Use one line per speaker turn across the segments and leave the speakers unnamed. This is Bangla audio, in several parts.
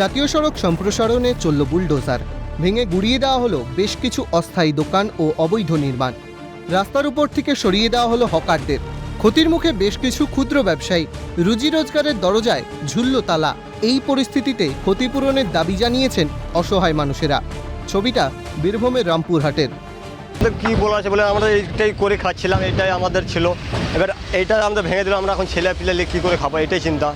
জাতীয় সড়ক সম্প্রসারণে চলল বুলডোজার। ভেঙে গুড়িয়ে দেওয়া হলো বেশ কিছু অস্থায়ী দোকান ও অবৈধ নির্মাণ। রাস্তার উপর থেকে সরিয়ে দেওয়া হলো হকারদের। ক্ষতির মুখে বেশ কিছু ক্ষুদ্র ব্যবসায়ী রুজি রোজগারের দরজায় ঝুলল তালা। এই পরিস্থিতিতে ক্ষতিপূরণের দাবি জানিয়েছেন অসহায় মানুষেরা। ছবিটা বীরভূমের রামপুরহাটের।
কি বলা আছে বলে আমরা এইটাই করে খাচ্ছিলাম এটাই আমাদের ছিল। এবার এইটা আমরা ভেঙে দিলাম, আমরা এখন ছেলে পিলে কী করে খাব, এটাই চিন্তা।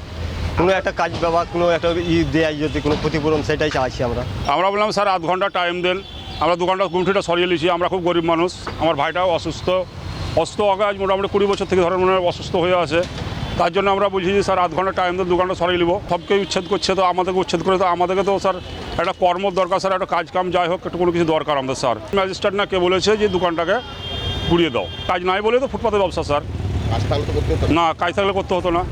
কোনো একটা কাজ ব্যবহার কোনো একটা ই দেয় যদি কোনো ক্ষতিপূরণ সেটাই চাইছি আমরা।
আমরা বললাম স্যার আধ ঘণ্টা টাইম দেন। আমরা দু দোকানটা গুমঠিটা সরিয়ে নিয়েছি। আমরা খুব গরিব মানুষ। আমার ভাইটাও অসুস্থ। অসুস্থ আগে আজ মোটামুটি কুড়ি বছর থেকে ধরেন মনে অসুস্থ হয়ে আছে। তার জন্য আমরা বলছি যে স্যার আধ ঘণ্টা টাইম দেন দোকানটা সরিয়ে নিব। সবকে উচ্ছেদ করছে তো আমাদেরকে উচ্ছেদ করে তো আমাদেরকে তো স্যার একটা কর্ম দরকার স্যার একটা কাজ কাম যাই হোক একটু কোনো কিছু দরকার আমাদের স্যার। ম্যাজিস্ট্রেট না কে বলেছে যে দোকানটাকে পুড়িয়ে দাও। কাজ নাই বলে তো ফুটপাতে ব্যবসা স্যার। না কাজ থাকলে করতে হতো না।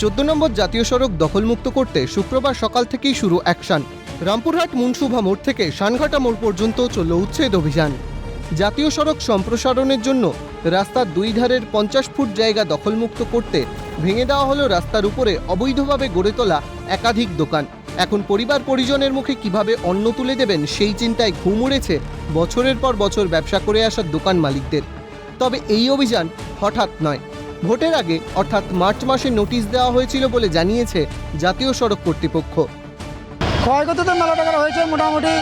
চোদ্দ নম্বর জাতীয় সড়ক দখলমুক্ত করতে শুক্রবার সকাল থেকেই শুরু অ্যাকশন। রামপুরহাট মুনসুভা মোড় থেকে সানঘাটা মোড় পর্যন্ত চলল উচ্ছেদ অভিযান। জাতীয় সড়ক সম্প্রসারণের জন্য রাস্তার দুই ধারের পঞ্চাশ ফুট জায়গা দখলমুক্ত করতে ভেঙে দেওয়া হলো রাস্তার উপরে অবৈধভাবে গড়ে তোলা একাধিক দোকান। এখন পরিবার পরিজনের মুখে কীভাবে অন্ন তুলে দেবেন সেই চিন্তায় ঘুম উড়েছে বছরের পর বছর ব্যবসা করে আসা দোকান মালিকদের। তবে এই অভিযান হঠাৎ নয়। ভোটের আগে অর্থাৎ মার্চ মাসে নোটিশ দেওয়া হয়েছিল বলে জানিয়েছে জাতীয় সড়ক কর্তৃপক্ষ।
ক্ষয়ক্ষতি তো মেলা টাকার হয়েছে মোটামুটি।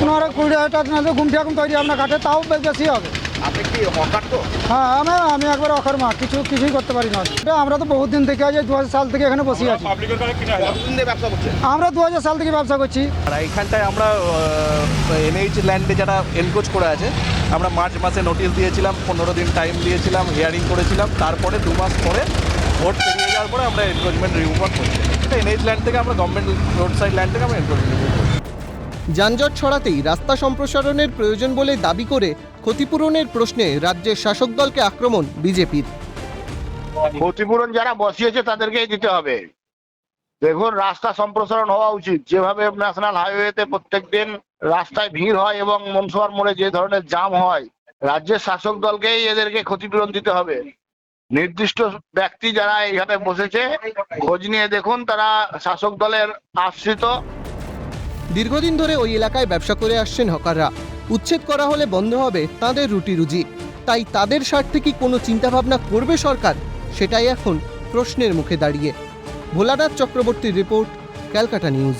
পনেরো কুড়ি হাজার টাকা ঘুমটি এখন তৈরি আপনার কাটে তাও বেশ হবে। হ্যাঁ আমি আমি একবার অখার মা কিছু কিছুই করতে পারি না। আমরা তো বহুত দিন থেকে আছি দু হাজার সাল থেকে এখানে বসে আছি। আমরা দু হাজার সাল থেকে ব্যবসা করছি।
আর এইখানটায় আমরা এনএইচ ল্যান্ডে যারা এনকোচ করে আছে আমরা মার্চ মাসে নোটিশ দিয়েছিলাম পনেরো দিন টাইম দিয়েছিলাম হিয়ারিং করেছিলাম তারপরে দু মাস পরে ভোট পেরিয়ে যাওয়ার পরে আমরা এনকোচমেন্ট রিমুভ করছি। এটা এনএইচ ল্যান্ড থেকে আমরা গভর্নমেন্ট রোড সাইড ল্যান্ড থেকে আমরা এনকোচমেন্ট রিমুভ করছি।
যানজট ছড়াতেই রাস্তা সম্প্রসারণের প্রয়োজন বলে দাবি করে ক্ষতিপূরণের প্রশ্নে রাজ্যের শাসক দলকে আক্রমণ বিজেপির।
ক্ষতিপূরণ যারা বসিয়েছে তাদেরকেই দিতে হবে। দেখুন রাস্তা সম্প্রসারণ হওয়া উচিত। যেভাবে ন্যাশনাল হাইওয়েতে প্রত্যেকদিন রাস্তায় ভিড় হয় এবং মনসুয়ার মোড়ে যে ধরনের জাম হয়, রাজ্যের শাসক দলকেই এদেরকে ক্ষতিপূরণ দিতে হবে। নির্দিষ্ট ব্যক্তি যারা এখানে বসেছে, খোঁজ নিয়ে দেখুন, তারা শাসক দলের আশ্রিত।
দীর্ঘদিন ধরে ওই এলাকায় ব্যবসা করে আসছেন হকাররা। উচ্ছেদ করা হলে বন্ধ হবে তাদের রুটি রুজি। তাই তাদের স্বার্থে কি কোনো চিন্তাভাবনা করবে সরকার? সেটাই এখন প্রশ্নের মুখে দাঁড়িয়ে। ভোলানাথ চক্রবর্তীর রিপোর্ট, ক্যালকাটা নিউজ।